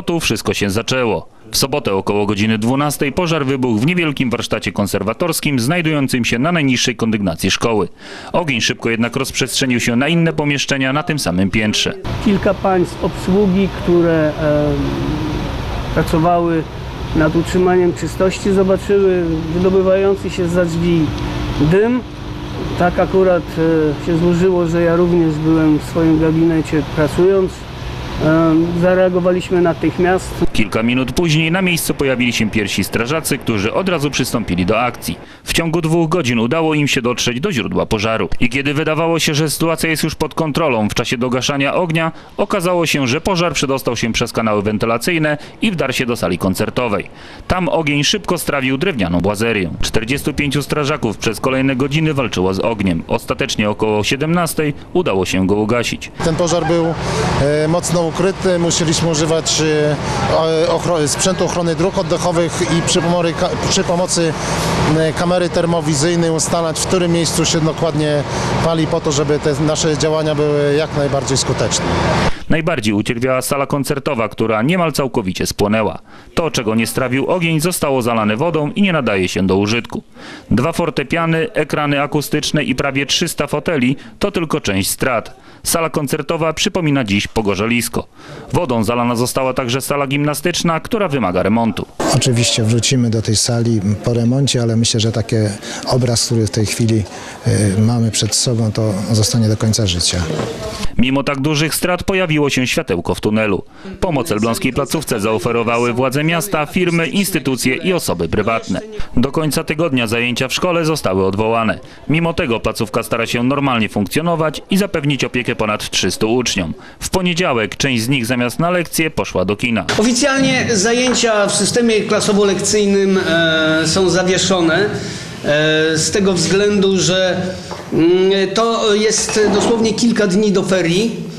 To tu wszystko się zaczęło. W sobotę około godziny 12 pożar wybuchł w niewielkim warsztacie konserwatorskim znajdującym się na najniższej kondygnacji szkoły. Ogień szybko jednak rozprzestrzenił się na inne pomieszczenia na tym samym piętrze. kilka państw obsługi, które em, pracowały nad utrzymaniem czystości, zobaczyły wydobywający się za drzwi dym. Tak akurat e, się złożyło, że ja również byłem w swoim gabinecie pracując. Zareagowaliśmy natychmiast. Kilka minut później na miejscu pojawili się pierwsi strażacy, którzy od razu przystąpili do akcji. W ciągu dwóch godzin udało im się dotrzeć do źródła pożaru. I kiedy wydawało się, że sytuacja jest już pod kontrolą w czasie dogaszania ognia, okazało się, że pożar przedostał się przez kanały wentylacyjne i wdarł się do sali koncertowej. Tam ogień szybko strawił drewnianą błazerię. 45 strażaków przez kolejne godziny walczyło z ogniem. Ostatecznie około 17 udało się go ugasić. Ten pożar był e, mocno ukryty, musieliśmy używać e, sprzętu ochrony dróg oddechowych i przy, przy pomocy e, kamery termowizyjnej ustalać, w którym miejscu się dokładnie pali po to, żeby te nasze działania były jak najbardziej skuteczne. Najbardziej ucierpiała sala koncertowa, która niemal całkowicie spłonęła. To, czego nie strawił ogień, zostało zalane wodą i nie nadaje się do użytku. Dwa fortepiany, ekrany akustyczne i prawie 300 foteli to tylko część strat. Sala koncertowa przypomina dziś pogorzelisko. Wodą zalana została także sala gimnastyczna, która wymaga remontu. Oczywiście wrócimy do tej sali po remoncie, ale myślę, że taki obraz, który w tej chwili y, mamy przed sobą, to zostanie do końca życia. Mimo tak dużych strat pojawiło się światełko w tunelu. Pomoc elbląskiej placówce zaoferowały władze miasta, firmy, instytucje i osoby prywatne. Do końca tygodnia zajęcia w szkole zostały odwołane. Mimo tego placówka stara się normalnie funkcjonować i zapewnić opiekę ponad 300 uczniom. W poniedziałek część z nich zamiast na lekcje poszła do kina. Oficjalnie zajęcia w systemie klasowo-lekcyjnym e, są zawieszone e, z tego względu, że mm, to jest dosłownie kilka dni do ferii,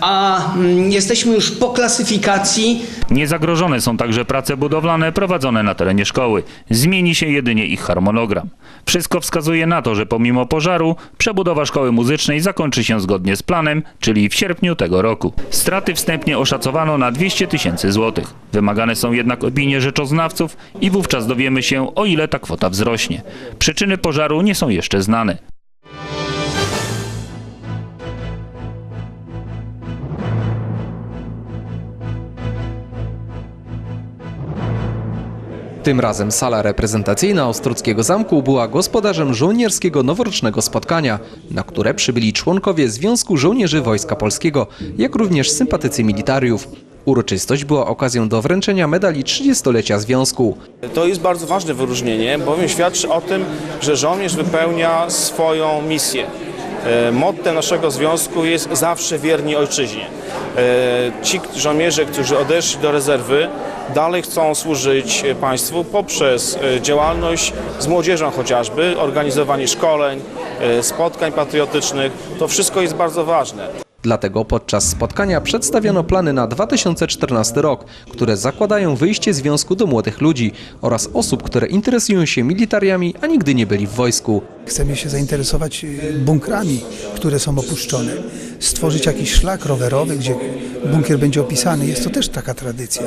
a mm, jesteśmy już po klasyfikacji. Niezagrożone są także prace budowlane prowadzone na terenie szkoły. Zmieni się jedynie ich harmonogram. Wszystko wskazuje na to, że pomimo pożaru przebudowa szkoły muzycznej zakończy się zgodnie z planem, czyli w sierpniu tego roku. Straty wstępnie oszacowano na 200 tysięcy złotych. Wymagane są jednak opinie rzeczoznawców i wówczas dowiemy się, o ile ta kwota wzrośnie. Przyczyny pożaru nie są jeszcze znane. Tym razem sala reprezentacyjna Ostruckiego Zamku była gospodarzem żołnierskiego noworocznego spotkania, na które przybyli członkowie Związku Żołnierzy Wojska Polskiego, jak również sympatycy militariów. Uroczystość była okazją do wręczenia medali 30-lecia Związku. To jest bardzo ważne wyróżnienie, bowiem świadczy o tym, że żołnierz wypełnia swoją misję. E, Mottem naszego związku jest zawsze wierni ojczyźnie. E, Ci żołnierze, którzy odeszli do rezerwy, dalej chcą służyć państwu poprzez e, działalność z młodzieżą chociażby, organizowanie szkoleń, spotkań patriotycznych. To wszystko jest bardzo ważne. Dlatego podczas spotkania przedstawiono plany na 2014 rok, które zakładają wyjście związku do młodych ludzi oraz osób, które interesują się militariami, a nigdy nie byli w wojsku. Chcemy się zainteresować y, bunkrami, które są opuszczone. Stworzyć jakiś szlak rowerowy, gdzie bunkier będzie opisany. Jest to też taka tradycja.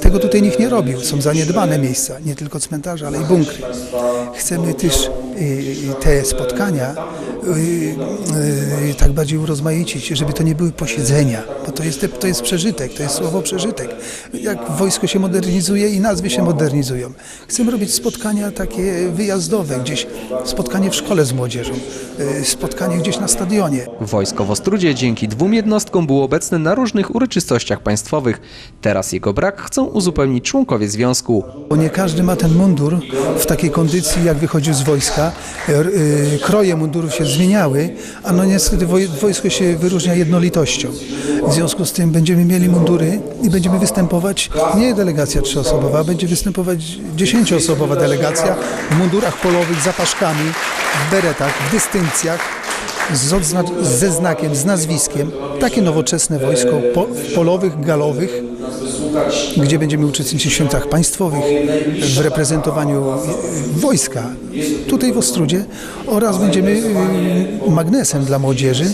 Tego tutaj nikt nie robił. Są zaniedbane miejsca, nie tylko cmentarze, ale i bunkry. Chcemy też y, y, te spotkania tak bardziej urozmaicić, żeby to nie były posiedzenia, bo to jest, to jest przeżytek, to jest słowo przeżytek. Jak wojsko się modernizuje i nazwy się modernizują. Chcemy robić spotkania takie wyjazdowe, gdzieś spotkanie w szkole z młodzieżą, y, spotkanie gdzieś na stadionie. Wojsko w Ostrudzie dzięki dwóm jednostkom było obecne na różnych uroczystościach państwowych. Teraz jego brak chcą uzupełnić członkowie związku. Bo nie każdy ma ten mundur w takiej kondycji, jak wychodził z wojska. R- y, Kroje mundurów się zmieniały, a no niestety woj- wojsko się wyróżnia jednolitością. W związku z tym będziemy mieli mundury i będziemy występować, nie delegacja trzyosobowa, będzie występować dziesięcioosobowa delegacja w mundurach polowych, z zapaszkami, w beretach, w dystynkcjach. Ze znakiem, z nazwiskiem. Takie nowoczesne wojsko po, polowych, galowych, gdzie będziemy uczestniczyć w świętach państwowych, w reprezentowaniu wojska tutaj w Ostrudzie oraz będziemy y, magnesem dla młodzieży,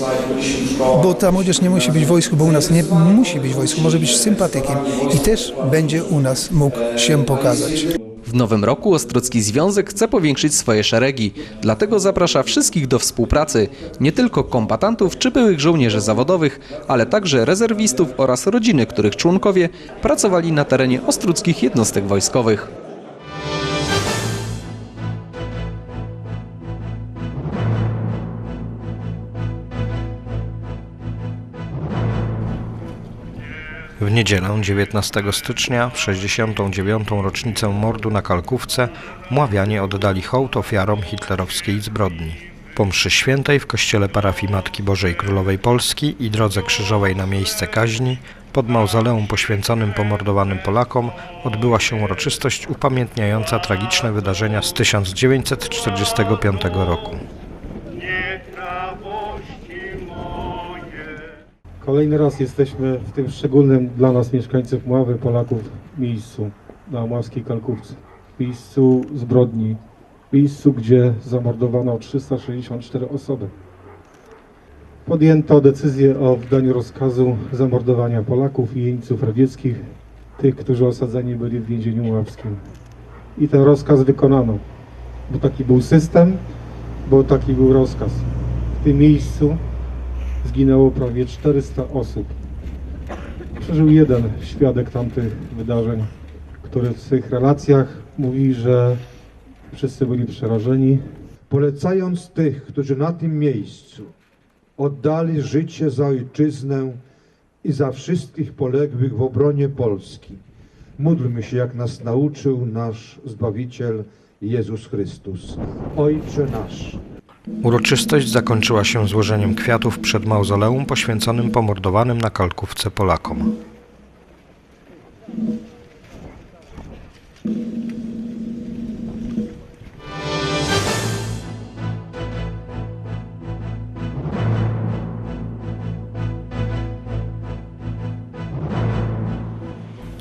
bo ta młodzież nie musi być w wojsku, bo u nas nie musi być w wojsku, może być sympatykiem i też będzie u nas mógł się pokazać. W nowym roku Ostrucki Związek chce powiększyć swoje szeregi, dlatego zaprasza wszystkich do współpracy, nie tylko kombatantów czy byłych żołnierzy zawodowych, ale także rezerwistów oraz rodziny, których członkowie pracowali na terenie ostruckich jednostek wojskowych. W niedzielę 19 stycznia, w 69. rocznicę mordu na Kalkówce, Mławianie oddali hołd ofiarom hitlerowskiej zbrodni. Po mszy świętej w kościele parafii Matki Bożej Królowej Polski i drodze krzyżowej na miejsce kaźni, pod mauzoleum poświęconym pomordowanym Polakom odbyła się uroczystość upamiętniająca tragiczne wydarzenia z 1945 roku. Kolejny raz jesteśmy w tym szczególnym dla nas mieszkańców Mławy, Polaków, miejscu na Mławskiej Kalkówce. Miejscu zbrodni, miejscu, gdzie zamordowano 364 osoby. Podjęto decyzję o wydaniu rozkazu zamordowania Polaków i jeńców radzieckich, tych, którzy osadzeni byli w więzieniu mławskim. I ten rozkaz wykonano, bo taki był system, bo taki był rozkaz. W tym miejscu zginęło prawie 400 osób. Przeżył jeden świadek tamtych wydarzeń, który w swych relacjach mówi, że wszyscy byli przerażeni. polecając tych, którzy na tym miejscu oddali życie za ojczyznę i za wszystkich poległych w obronie Polski. Módlmy się, jak nas nauczył nasz Zbawiciel Jezus Chrystus. Ojcze nasz. Uroczystość zakończyła się złożeniem kwiatów przed mauzoleum poświęconym pomordowanym na Kalkówce Polakom.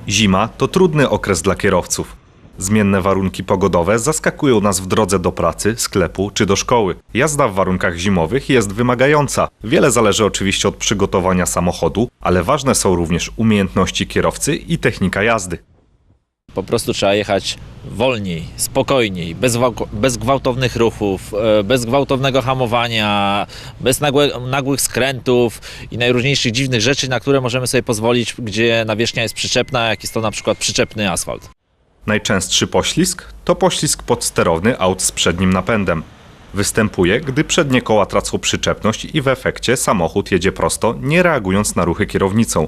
Zima to trudny okres dla kierowców. Zmienne warunki pogodowe zaskakują nas w drodze do pracy, sklepu czy do szkoły. Jazda w warunkach zimowych jest wymagająca. Wiele zależy oczywiście od przygotowania samochodu, ale ważne są również umiejętności kierowcy i technika jazdy. Po prostu trzeba jechać wolniej, spokojniej, bez, bez gwałtownych ruchów, e, bez gwałtownego hamowania, bez nagłe, nagłych skrętów i najróżniejszych dziwnych rzeczy, na które możemy sobie pozwolić, gdzie nawierzchnia jest przyczepna, jak jest to na przykład przyczepny asfalt. Najczęstszy poślizg to poślizg podsterowny aut z przednim napędem. Występuje, gdy przednie koła tracą przyczepność i w efekcie samochód jedzie prosto, nie reagując na ruchy kierownicą.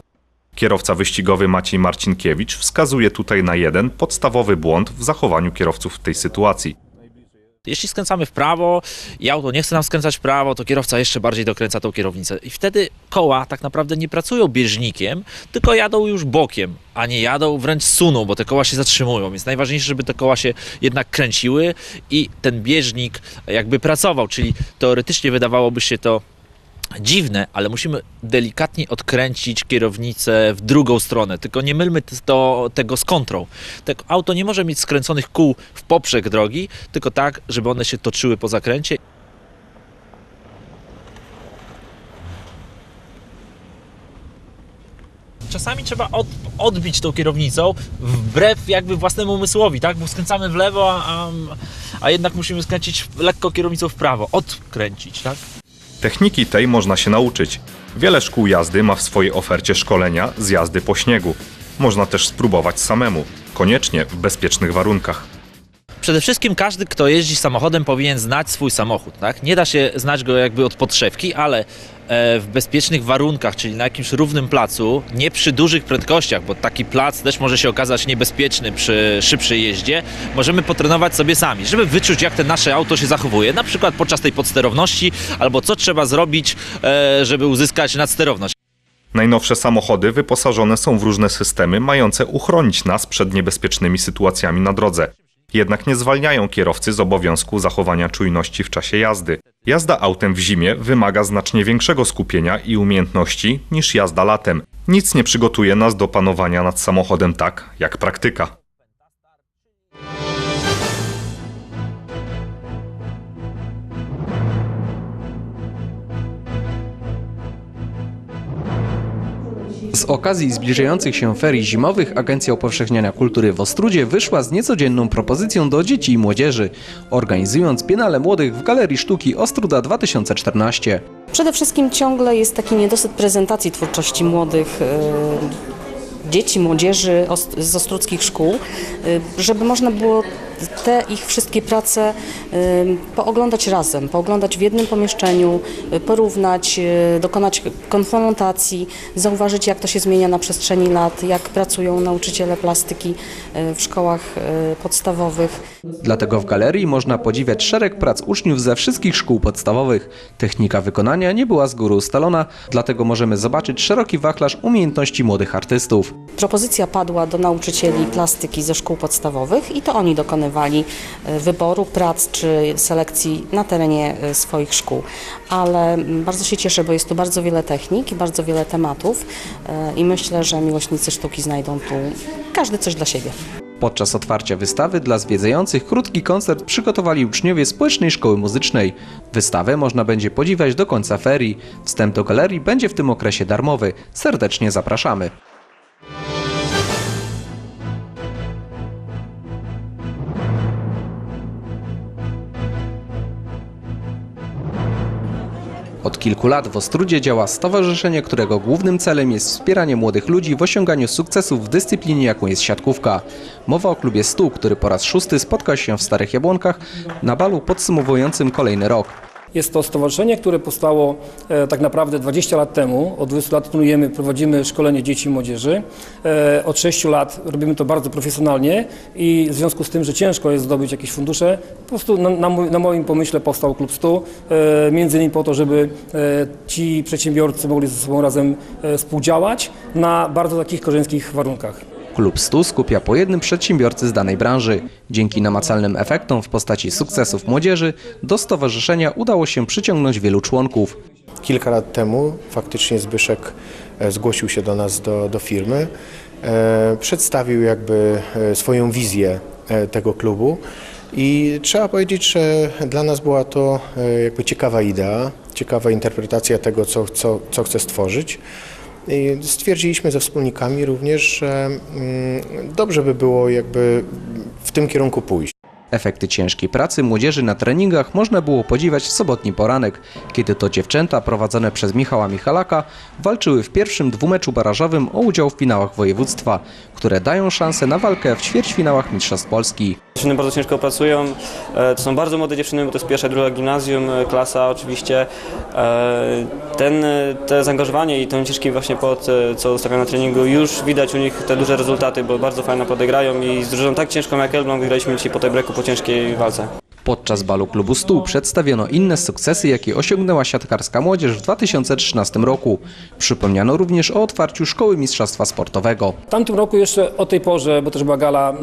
Kierowca wyścigowy Maciej Marcinkiewicz wskazuje tutaj na jeden podstawowy błąd w zachowaniu kierowców w tej sytuacji. Jeśli skręcamy w prawo i auto nie chce nam skręcać w prawo, to kierowca jeszcze bardziej dokręca tą kierownicę. I wtedy koła tak naprawdę nie pracują bieżnikiem, tylko jadą już bokiem, a nie jadą, wręcz suną, bo te koła się zatrzymują. Więc najważniejsze, żeby te koła się jednak kręciły i ten bieżnik jakby pracował, czyli teoretycznie wydawałoby się to dziwne, ale musimy delikatnie odkręcić kierownicę w drugą stronę. Tylko nie mylmy to, tego z kontrą. Tak, auto nie może mieć skręconych kół w poprzek drogi, tylko tak, żeby one się toczyły po zakręcie. Czasami trzeba od, odbić tą kierownicą wbrew jakby własnemu umysłowi, tak? Bo skręcamy w lewo, a, a jednak musimy skręcić lekko kierownicą w prawo, odkręcić, tak? Techniki tej można się nauczyć. Wiele szkół jazdy ma w swojej ofercie szkolenia z jazdy po śniegu. Można też spróbować samemu, koniecznie w bezpiecznych warunkach. Przede wszystkim każdy, kto jeździ samochodem, powinien znać swój samochód. Tak? Nie da się znać go jakby od podszewki, ale e, w bezpiecznych warunkach, czyli na jakimś równym placu, nie przy dużych prędkościach, bo taki plac też może się okazać niebezpieczny przy szybszej jeździe, możemy potrenować sobie sami, żeby wyczuć, jak te nasze auto się zachowuje, na przykład podczas tej podsterowności, albo co trzeba zrobić, e, żeby uzyskać nadsterowność. Najnowsze samochody wyposażone są w różne systemy mające uchronić nas przed niebezpiecznymi sytuacjami na drodze. Jednak nie zwalniają kierowcy z obowiązku zachowania czujności w czasie jazdy. Jazda autem w zimie wymaga znacznie większego skupienia i umiejętności niż jazda latem. Nic nie przygotuje nas do panowania nad samochodem tak, jak praktyka. Z okazji zbliżających się ferii zimowych Agencja Upowszechniania Kultury w Ostrudzie wyszła z niecodzienną propozycją do dzieci i młodzieży, organizując Biennale Młodych w Galerii Sztuki Ostruda 2014. Przede wszystkim ciągle jest taki niedosyt prezentacji twórczości młodych e, dzieci, młodzieży z ostruckich szkół, e, żeby można było te ich wszystkie prace pooglądać razem, pooglądać w jednym pomieszczeniu, e, porównać, e, dokonać konfrontacji, zauważyć jak to się zmienia na przestrzeni lat, jak pracują nauczyciele plastyki e, w szkołach podstawowych. Dlatego w galerii można podziwiać szereg prac uczniów ze wszystkich szkół podstawowych. Technika wykonania nie była z góry ustalona, dlatego możemy zobaczyć szeroki wachlarz umiejętności młodych artystów. Propozycja padła do nauczycieli plastyki ze szkół podstawowych i to oni dokonywali e, wyboru prac czy selekcji na terenie e, swoich szkół. Ale bardzo się cieszę, bo jest tu bardzo wiele technik i bardzo wiele tematów e, i myślę, że miłośnicy sztuki znajdą tu każdy coś dla siebie. Podczas otwarcia wystawy dla zwiedzających krótki koncert przygotowali uczniowie Społecznej Szkoły Muzycznej. Wystawę można będzie podziwiać do końca ferii. Wstęp do galerii będzie w tym okresie darmowy. Serdecznie zapraszamy. Kilku lat w Ostrudzie działa stowarzyszenie, którego głównym celem jest wspieranie młodych ludzi w osiąganiu sukcesów w dyscyplinie, jaką jest siatkówka. Mowa o klubie Stu, który po raz szósty spotkał się w Starych Jabłonkach na balu podsumowującym kolejny rok. Jest to stowarzyszenie, które powstało e, tak naprawdę 20 lat temu. Od 20 lat trenujemy, prowadzimy szkolenie dzieci i młodzieży. E, od 6 lat robimy to bardzo profesjonalnie i w związku z tym, że ciężko jest zdobyć jakieś fundusze, po prostu na, na, na moim pomyśle powstał Klub 100. E, między innymi po to, żeby e, ci przedsiębiorcy mogli ze sobą razem e, współdziałać na bardzo takich korzystnych warunkach. Klub Stu skupia po jednym przedsiębiorcy z danej branży. Dzięki namacalnym efektom w postaci sukcesów młodzieży do stowarzyszenia udało się przyciągnąć wielu członków. Kilka lat temu faktycznie Zbyszek e, zgłosił się do nas, do, do firmy, e, przedstawił jakby e, swoją wizję e, tego klubu i trzeba powiedzieć, że dla nas była to jakby ciekawa idea, ciekawa interpretacja tego, co, co, co chce stworzyć. Stwierdziliśmy ze wspólnikami również, że mm, dobrze by było jakby w tym kierunku pójść. Efekty ciężkiej pracy młodzieży na treningach można było podziwiać w sobotni poranek, kiedy to dziewczęta prowadzone przez Michała Michalaka walczyły w pierwszym dwumeczu barażowym o udział w finałach województwa, które dają szansę na walkę w ćwierćfinałach Mistrzostw Polski. Dziewczyny bardzo ciężko pracują. E, To są bardzo młode dziewczyny, bo to jest pierwsza, druga gimnazjum, e, klasa oczywiście. E, Ten, te zaangażowanie i ten ciężki właśnie pod, co ustawiam na treningu, już widać u nich te duże rezultaty, bo bardzo fajnie podegrają i z drużyną tak ciężką jak Elbląg wygraliśmy dzisiaj po tej breaku po ciężkiej walce. Podczas balu klubu Stół przedstawiono inne sukcesy, jakie osiągnęła siatkarska młodzież w 2013 roku. Przypomniano również o otwarciu Szkoły Mistrzostwa Sportowego. W tamtym roku jeszcze o tej porze, bo też była gala e,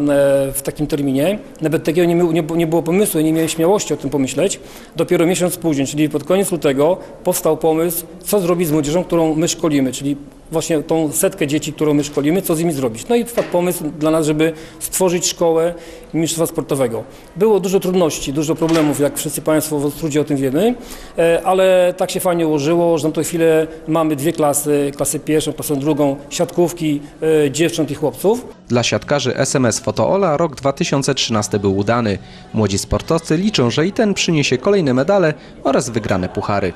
w takim terminie, nawet takiego nie, nie, nie było pomysłu nie miałem śmiałości o tym pomyśleć. Dopiero miesiąc później, czyli pod koniec lutego, powstał pomysł, co zrobić z młodzieżą, którą my szkolimy, czyli właśnie tą setkę dzieci, którą my szkolimy, co z nimi zrobić. No i wpadł pomysł dla nas, żeby stworzyć szkołę mistrzostwa sportowego. Było dużo trudności, dużo problemów, jak wszyscy Państwo w Ostrudzie o tym wiemy, e, ale tak się fajnie ułożyło, że na tę chwilę mamy dwie klasy, klasę pierwszą, klasę drugą, siatkówki e, dziewcząt i chłopców. Dla siatkarzy SMS Fotoola rok 2013 był udany. Młodzi sportowcy liczą, że i ten przyniesie kolejne medale oraz wygrane puchary.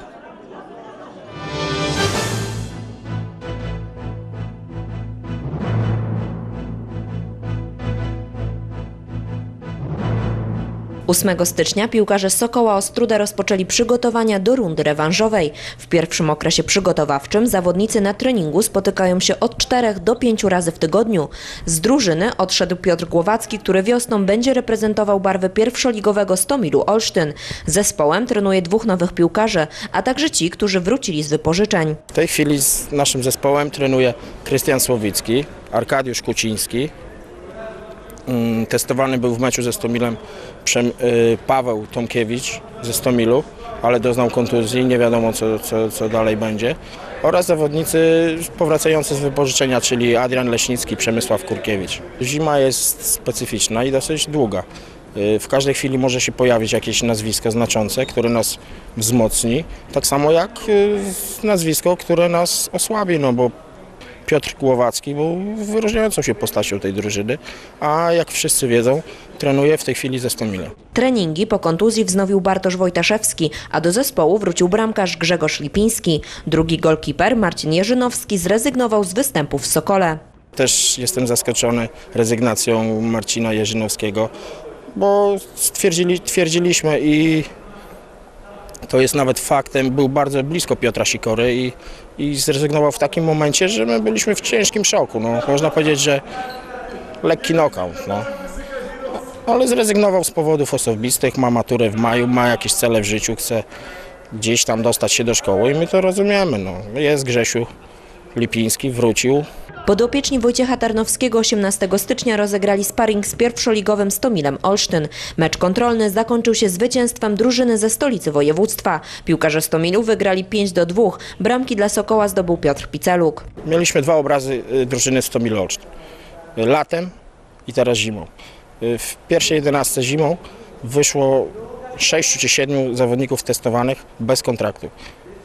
Ósmego stycznia piłkarze Sokoła Ostruda rozpoczęli przygotowania do rundy rewanżowej. W pierwszym okresie przygotowawczym zawodnicy na treningu spotykają się od 4 do 5 razy w tygodniu. Z drużyny odszedł Piotr Głowacki, który wiosną będzie reprezentował barwy pierwszoligowego Stomilu Olsztyn. Zespołem trenuje dwóch nowych piłkarzy, a także ci, którzy wrócili z wypożyczeń. W tej chwili z naszym zespołem trenuje Krystian Słowicki, Arkadiusz Kuciński. Mm, Testowany był w meczu ze Stomilem y, Paweł Tomkiewicz ze Stomilu, ale doznał kontuzji, nie wiadomo co, co, co dalej będzie. Oraz zawodnicy powracający z wypożyczenia, czyli Adrian Leśnicki, Przemysław Kurkiewicz. Zima jest specyficzna i dosyć długa. Y, W każdej chwili może się pojawić jakieś nazwisko znaczące, które nas wzmocni, tak samo jak y, nazwisko, które nas osłabi, no bo Piotr Głowacki był wyróżniającą się postacią tej drużyny, a jak wszyscy wiedzą, trenuje w tej chwili ze Stomilem. Treningi po kontuzji wznowił Bartosz Wojtaszewski, a do zespołu wrócił bramkarz Grzegorz Lipiński. Drugi golkiper Marcin Jerzynowski zrezygnował z występów w Sokole. Też jestem zaskoczony rezygnacją Marcina Jerzynowskiego, bo stwierdzili, twierdziliśmy i to jest nawet faktem, był bardzo blisko Piotra Sikory i, i zrezygnował w takim momencie, że my byliśmy w ciężkim szoku. No, można powiedzieć, że lekki knockout. No. Ale zrezygnował z powodów osobistych, ma maturę w maju, ma jakieś cele w życiu, chce gdzieś tam dostać się do szkoły i my to rozumiemy. No. Jest Grzesiu Lipiński, wrócił, Podopieczni Wojciecha Tarnowskiego 18 stycznia rozegrali sparring z pierwszoligowym Stomilem Olsztyn. Mecz kontrolny zakończył się zwycięstwem drużyny ze stolicy województwa. Piłkarze Stomilu wygrali 5 do 2. Bramki dla Sokoła zdobył Piotr Piceluk. Mieliśmy dwa obrazy y, drużyny z Tomilolsztyn. Latem i teraz zimą. Y, W pierwszej 11 zimą wyszło 6 czy 7 zawodników testowanych bez kontraktu.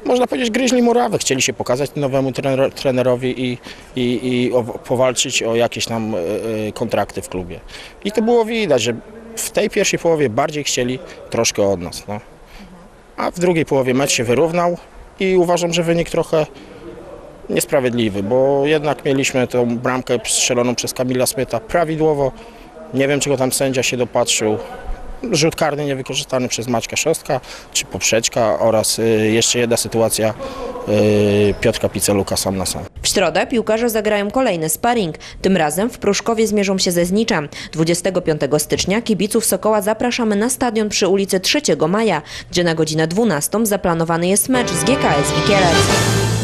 Można powiedzieć, gryźli murawę, chcieli się pokazać nowemu trener, trenerowi i, i, i o, powalczyć o jakieś tam y, y, kontrakty w klubie. I to było widać, że w tej pierwszej połowie bardziej chcieli troszkę od nas. No. A w drugiej połowie mecz się wyrównał i uważam, że wynik trochę niesprawiedliwy, bo jednak mieliśmy tą bramkę strzeloną przez Kamila Smyta prawidłowo. Nie wiem, czego tam sędzia się dopatrzył. Rzut karny niewykorzystany przez Maćka Szostka czy Poprzeczka oraz y, jeszcze jedna sytuacja y, Piotrka Piceluka sam na sam. W środę piłkarze zagrają kolejny sparring. Tym razem w Pruszkowie zmierzą się ze Zniczem. 25 stycznia kibiców Sokoła zapraszamy na stadion przy ulicy 3 Maja, gdzie na godzinę 12 zaplanowany jest mecz z GKS Wikielec.